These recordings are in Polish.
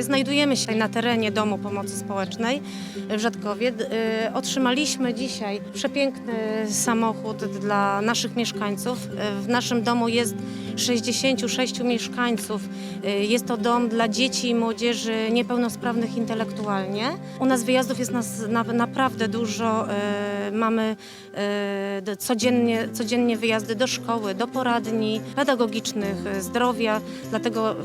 Znajdujemy się na terenie Domu Pomocy Społecznej w Rzadkowie. Y, Otrzymaliśmy dzisiaj przepiękny samochód dla naszych mieszkańców. Y, W naszym domu jest 66 mieszkańców. Y, Jest to dom dla dzieci i młodzieży niepełnosprawnych intelektualnie. U nas wyjazdów jest nas na, naprawdę dużo. Mamy codziennie, codziennie wyjazdy do szkoły, do poradni pedagogicznych, zdrowia. Dlatego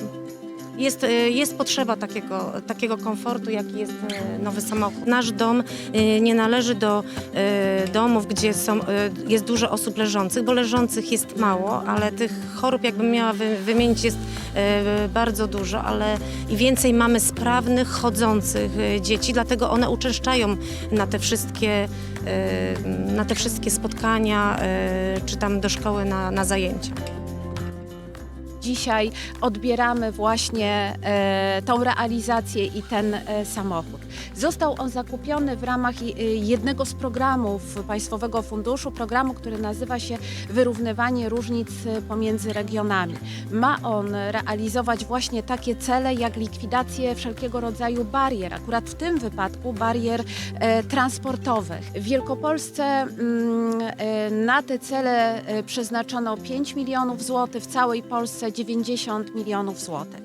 jest, y, jest potrzeba takiego, takiego komfortu, jaki jest y, nowy samochód. Nasz dom y, nie należy do domów, gdzie są, jest dużo osób leżących, bo leżących jest mało, ale tych chorób, jakbym miała wy, wymienić, jest bardzo dużo, ale i więcej mamy sprawnych, chodzących dzieci, dlatego one uczęszczają na te wszystkie, na te wszystkie spotkania, czy tam do szkoły na, na zajęcia. Dzisiaj odbieramy właśnie e, tą realizację i ten e, samochód. Został on zakupiony w ramach e, jednego z programów Państwowego Funduszu, programu, który nazywa się Wyrównywanie różnic pomiędzy regionami. Ma on realizować właśnie takie cele jak likwidację wszelkiego rodzaju barier, akurat w tym wypadku barier transportowych. W Wielkopolsce mm, na te cele przeznaczono 5 milionów złotych, w całej Polsce 90 milionów złotych.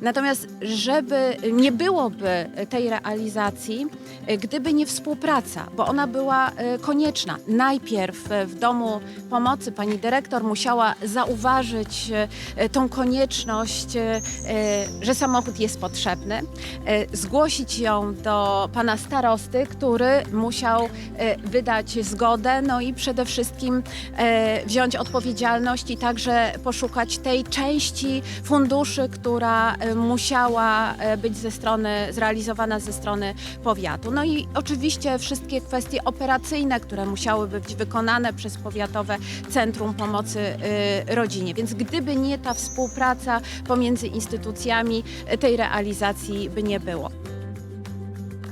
Natomiast żeby nie byłoby tej realizacji, e, gdyby nie współpraca, bo ona była e, konieczna. Najpierw e, w Domu Pomocy pani dyrektor musiała zauważyć tą konieczność, że samochód jest potrzebny, zgłosić ją do pana starosty, który musiał wydać zgodę, no i przede wszystkim wziąć odpowiedzialność i także poszukać tej części funduszy, która e, musiała e, być ze strony, zrealizowana ze strony powiatu. No i oczywiście wszystkie kwestie operacyjne, które musiały być wykonane przez Powiatowe Centrum Pomocy e, Rodzinie. Więc gdyby nie ta współpraca pomiędzy instytucjami, tej realizacji by nie było.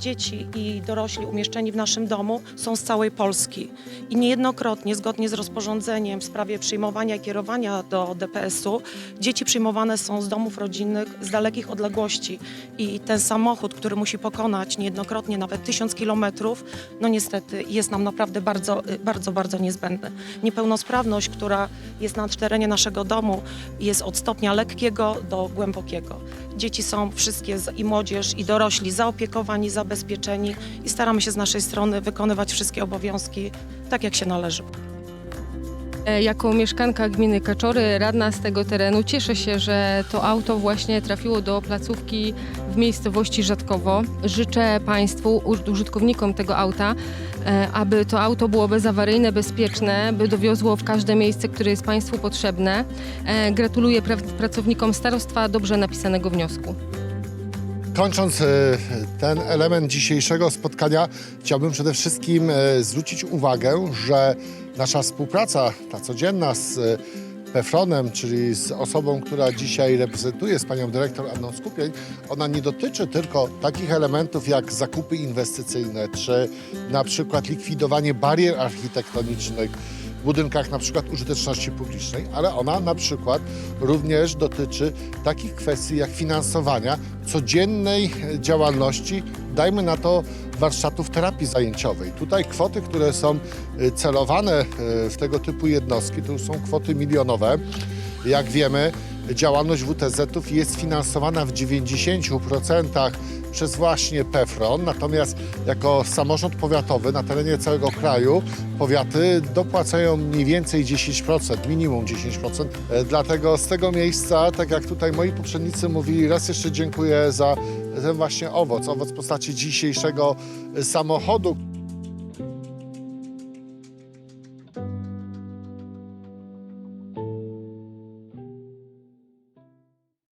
Dzieci i dorośli umieszczeni w naszym domu są z całej Polski i niejednokrotnie, zgodnie z rozporządzeniem w sprawie przyjmowania i kierowania do DPS-u, dzieci przyjmowane są z domów rodzinnych z dalekich odległości i ten samochód, który musi pokonać niejednokrotnie nawet tysiąc kilometrów, no niestety jest nam naprawdę bardzo, y, bardzo, bardzo niezbędny. Niepełnosprawność, która jest na terenie naszego domu jest od stopnia lekkiego do głębokiego. Dzieci są wszystkie i młodzież i dorośli zaopiekowani, zabezpieczeni i staramy się z naszej strony wykonywać wszystkie obowiązki tak, jak się należy. E, Jako mieszkanka gminy Kaczory, radna z tego terenu, cieszę się, że to auto właśnie trafiło do placówki w miejscowości Rzadkowo. Życzę Państwu, uż- użytkownikom tego auta, e, aby to auto było bezawaryjne, bezpieczne, by dowiozło w każde miejsce, które jest Państwu potrzebne. E, Gratuluję pra- pracownikom starostwa dobrze napisanego wniosku. Kończąc e, ten element dzisiejszego spotkania, chciałbym przede wszystkim e, zwrócić uwagę, że nasza współpraca, ta codzienna z e, Pefronem, czyli z osobą, która dzisiaj reprezentuje, z panią dyrektor Anną Skupień, ona nie dotyczy tylko takich elementów jak zakupy inwestycyjne, czy na przykład likwidowanie barier architektonicznych, budynkach na przykład użyteczności publicznej, ale ona na przykład również dotyczy takich kwestii jak finansowania codziennej działalności, dajmy na to warsztatów terapii zajęciowej. Tutaj kwoty, które są e, celowane e, w tego typu jednostki, to są kwoty milionowe. Jak wiemy, działalność WTZ-ów jest finansowana w 90% przez właśnie PEFRON, natomiast jako samorząd powiatowy na terenie całego kraju powiaty dopłacają mniej więcej 10%, minimum 10%. E, Dlatego z tego miejsca, tak jak tutaj moi poprzednicy mówili, raz jeszcze dziękuję za ten właśnie owoc, owoc w postaci dzisiejszego samochodu.